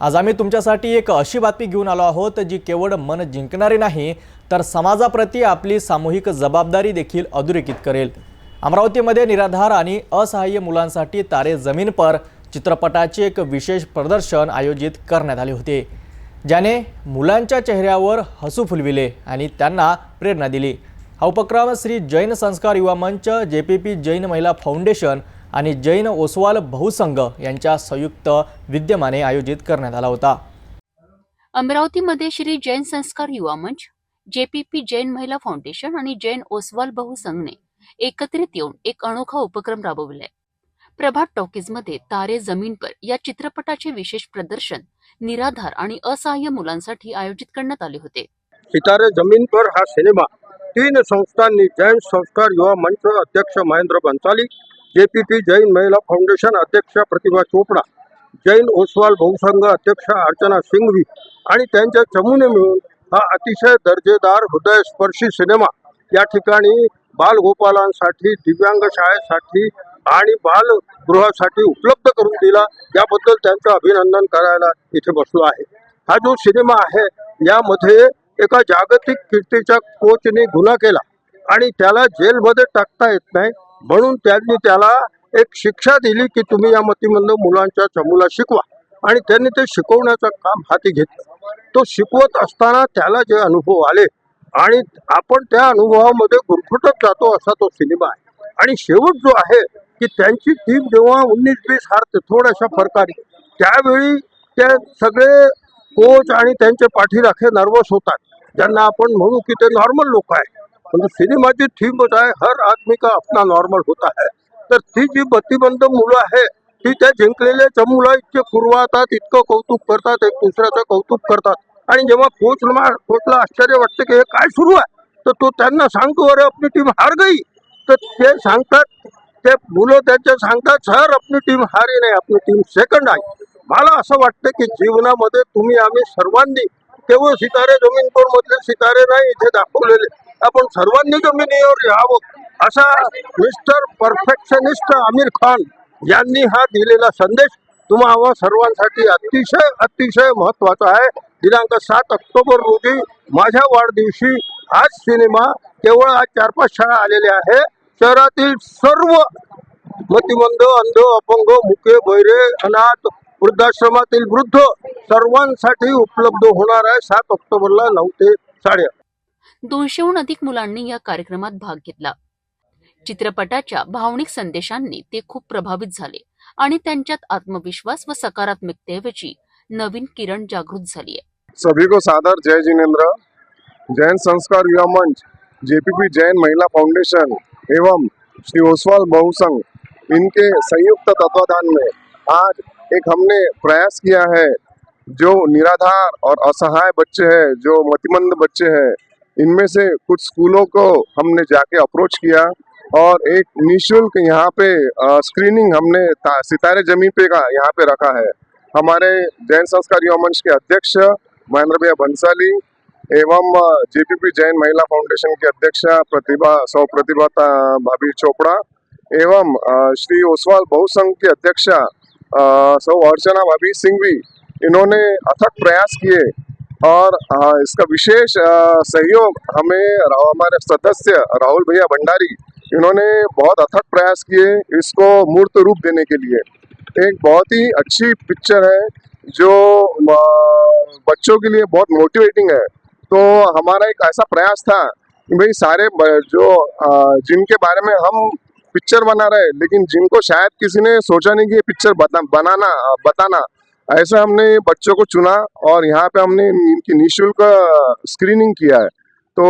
आज आम्ही तुमच्यासाठी एक अशी बातमी घेऊन आलो आहोत जी केवळ मन जिंकणारी नाही तर समाजाप्रती आपली सामूहिक जबाबदारी देखील अधोरेखित करेल. अमरावतीमध्ये निराधार आणि असहाय्य मुलांसाठी तारे जमीन पर चित्रपटाचे एक विशेष प्रदर्शन आयोजित करण्यात आले होते ज्याने मुलांच्या चेहऱ्यावर हसू फुलविले आणि त्यांना प्रेरणा दिली. हा उपक्रम श्री जैन संस्कार युवा मंच जे पी पी जैन महिला फाउंडेशन आणि जैन ओसवाल बहुसंघ यांच्या संयुक्त विद्यमाने आयोजित करण्यात आला होता. अमरावतीमध्ये श्री जैन संस्कार युवा मंच जेपीपी जैन महिला फाउंडेशन आणि जैन ओसवाल बहुसंघने एकत्रित येऊन एक अनोखा उपक्रम राबविलाय. प्रभात टॉकीजमध्ये तारे जमीन पर या चित्रपटाचे विशेष प्रदर्शन निराधार आणि असहाय्य मुलांसाठी आयोजित करण्यात आले होते. सितारे जमीन पर हा सिनेमा तीन संस्थांनी जैन संस्कार युवा मंच अध्यक्ष महेंद्र बन्साली जेपीपी जैन महिला फाउंडेशन अध्यक्ष प्रतिभा चोपडा जैन ओसवाल बहुसंघ अध्यक्ष अर्चना सिंघवी आणि त्यांच्या चमूने मिळून हा अतिशय दर्जेदार हृदयस्पर्शी सिनेमा या ठिकाणी बालगोपालांसाठी दिव्यांग शाळेसाठी आणि बालगृहासाठी उपलब्ध करून दिला. याबद्दल त्यांचं अभिनंदन करायला इथे बसलो आहे. हा जो सिनेमा आहे यामध्ये एका जागतिक कीर्तीच्या कोचने गुन्हा केला आणि त्याला जेलमध्ये टाकता येत नाही. म्हणून त्यांनी त्याला एक शिक्षा दिली की तुम्ही या मतीमधून मुलांच्या चमूला शिकवा. आणि त्यांनी ते शिकवण्याचं काम हाती घेतलं. तो शिकवत असताना त्याला जे अनुभव आले आणि आपण त्या अनुभवामध्ये गुरफटत जातो असा तो सिनेमा आहे. आणि शेवट जो आहे की त्यांची टीम जेव्हा उन्नीस वीस हारते थोड्याशा फरकाने त्यावेळी ते सगळे कोच आणि त्यांचे पाठीराखे नर्वस होतात. ज्यांना आपण म्हणू की ते नॉर्मल लोक आहे पण सिनेमाची थीम हो आहे हर आदमी का अपना नॉर्मल होता है। तर ती जी प्रतिबंध मुलं आहे ती त्या जिंकलेल्या चमूला इतके कुरवातात इतकं कौतुक करतात एक दुसऱ्याचं कौतुक करतात. आणि जेव्हा कोच कोचला आश्चर्य वाटतं की हे काय सुरू आहे तर तो त्यांना सांगतो अरे आपली टीम हार गई. तर ते सांगतात ते मुलं त्यांच्या सांगतात सर आपली टीम हारी नाही आपली टीम सेकंड आहे. मला असं वाटतं की जीवनामध्ये तुम्ही आम्ही सर्वांनी केवळ सितारे जमीनपूर मधले सितारे नाही इथे दाखवलेले. आपण सर्वांनी जमिनीवर यावं असा मिस्टर परफेक्शनिस्ट आमिर खान यांनी हा दिलेला संदेश तुम्हाला सर्वांसाठी अतिशय अतिशय महत्त्वाचा आहे. दिनांक सात ऑक्टोबर रोजी माझ्या वाढदिवशी आज सिनेमा केवळ आज चार पाच शाळा आलेल्या आहे शहरातील सर्व मतिमंद अंध अपंग मुके बैरे अनाथ वृद्धाश्रमातील वृद्ध सर्वांसाठी उपलब्ध होणार आहे. सात ऑक्टोबरला नऊ ते साडे दोनशेहून अधिक मुलांनी या कार्यक्रमात भाग घेतला. चित्रपटाच्या भावनिक संदेशांनी ते खूप प्रभावित झाले आणि त्यांच्यात आत्मविश्वास व सकारात्मकतेऐवजी नवीन किरण जागृत झाली आहे. सभी को सादर जय जिनेंद्र जैन संस्कार युवा मंच जेपीपी जैन महिला फाउंडेशन एवं श्री ओसवाल बहुसंघ इनके संयुक्त तत्वाधान में आज एक हमने प्रयास किया है जो निराधार और असहाय बच्चे हैं जो मतिमंद बच्चे हैं इनमें से कुछ स्कूलों को हमने जाके अप्रोच किया और एक निशुल्क यहाँ पे स्क्रीनिंग हमने सितारे ज़मीन पे का यहाँ पे रखा है। हमारे जैन संस्कार युवा मंच के अध्यक्ष महेंद्र भैया बंसाली एवं जेपीपी जैन महिला फाउंडेशन के अध्यक्षा प्रतिभा, सौ प्रतिभा भाभी चोपड़ा एवं श्री ओसवाल बहुसंघ की अध्यक्षा सौ अर्चना भाभी सिंघवी। इन्होंने अथक प्रयास किए और इसका विशेष सहयोग हमें हमारे सदस्य राहुल भैया भंडारी इन्होंने बहुत अथक प्रयास किए इसको मूर्त रूप देने के लिए। एक बहुत ही अच्छी पिक्चर है जो बच्चों के लिए बहुत मोटिवेटिंग है। तो हमारा एक ऐसा प्रयास था कि भाई सारे जो जिनके बारे में हम पिक्चर बना रहे लेकिन जिनको शायद किसी ने सोचा नहीं कि ये पिक्चर बता, बनाना बताना ऐसा हमने बच्चों को चुना और यहाँ पे हमने इनकी निशुल्क स्क्रीनिंग किया है। तो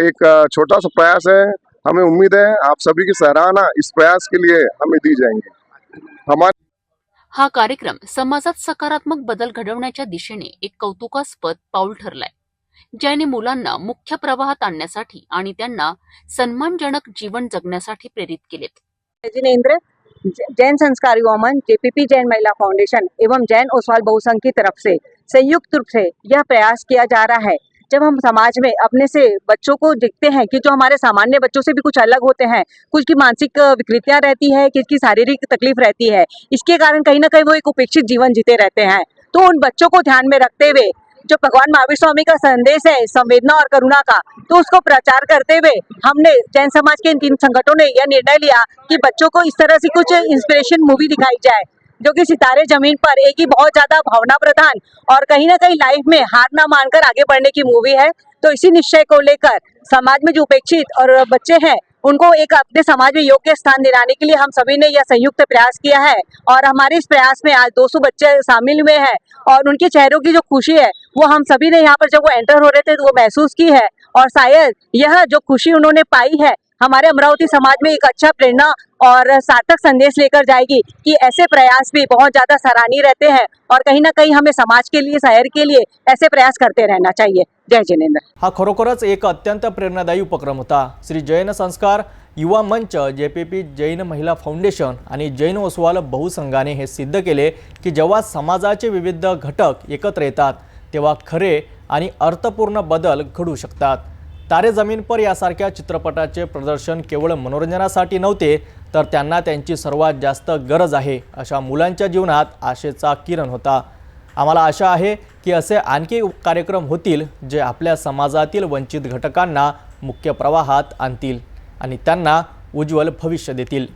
एक छोटा सा प्रयास है हमें उम्मीद है आप सभी की सराहना इस प्रयास के लिए हमें दी जाएंगी। हमारे हा कार्यक्रम समाजात सकारात्मक बदल घडवण्याच्या दिशेने एक कौतुकास्पद पाऊल ठरलाय ज्याने मुलांना मुख्य प्रवाहात आणण्यासाठी आणि त्यांना सन्मानजनक जीवन जगण्यासाठी प्रेरित केलेत. जैन संस्कार युवा मंच जेपीपी जैन महिला फाउंडेशन एवं जैन ओसवाल बहुसंघ की तरफ़ से संयुक्त रूप से यह प्रयास किया जा रहा है। जब हम समाज में अपने से बच्चों को देखते हैं कि जो हमारे सामान्य बच्चों से भी कुछ अलग होते हैं, कुछ की मानसिक विकृतियाँ रहती है किसकी शारीरिक तकलीफ़ रहती है, इसके कारण कहीं ना कहीं वो एक उपेक्षित जीवन जीते रहते हैं। तो उन बच्चों को ध्यान में रखते हुए जो भगवान महावीर स्वामी का संदेश है, संवेदना और करुणा का तो उसको प्रचार करते हुए हमने जैन समाज के इन तीन संगठनों ने यह निर्णय लिया कि बच्चों को इस तरह से कुछ इंस्पिरेशन मूवी दिखाई जाए, जो कि सितारे ज़मीन पर एक ही बहुत ज़्यादा भावना प्रधान और कहीं ना कहीं लाइफ में हार ना मानकर आगे बढ़ने की मूवी है। तो इसी निश्चय को लेकर समाज में जो उपेक्षित और बच्चे हैं, उनको एक अपने समाज में योग्य स्थान दिलाने के लिए हम सभी ने यह संयुक्त प्रयास किया है। और हमारे इस प्रयास में आज 200 बच्चे शामिल हुए हैं और उनके चेहरों की जो खुशी है वो हम सभी ने यहाँ पर जब वो एंटर हो रहे थे तो वो महसूस की है। और शायद यह जो खुशी उन्होंने पाई है हमारे अमरावती समाज में एक अच्छा प्रेरणा और सार्थक संदेश लेकर जाएगी कि ऐसे प्रयास भी बहुत ज्यादा सराहनीय रहते हैं और कहीं ना कहीं हमें समाज के लिए शहर के लिए ऐसे प्रयास करते रहना चाहिए। जय जिनेन्द्र। हा खरोखरच एक अत्यंत प्रेरणादायी उपक्रम होता। श्री जैन संस्कार युवा मंच जे पी पी जैन महिला फाउंडेशन आणि जैन ओसवाल बहुसंघाने हे सिद्ध केले की जेव्हा समाजाचे विविध घटक एकत्र येतात तेव्हा खरे आणि अर्थपूर्ण बदल घडू शकतात. तारे जमीन पर यासारख्या चित्रपटाचे प्रदर्शन केवळ मनोरंजनासाठी नव्हते तर त्यांना त्यांची सर्वात जास्त गरज आहे अशा मुलांच्या जीवनात आशेचा किरण होता. आम्हाला आशा आहे की असे आणखी कार्यक्रम होतील जे आपल्या समाजातील वंचित घटकांना मुख्य प्रवाहात आणतील आणि त्यांना उज्ज्वल भविष्य देतील.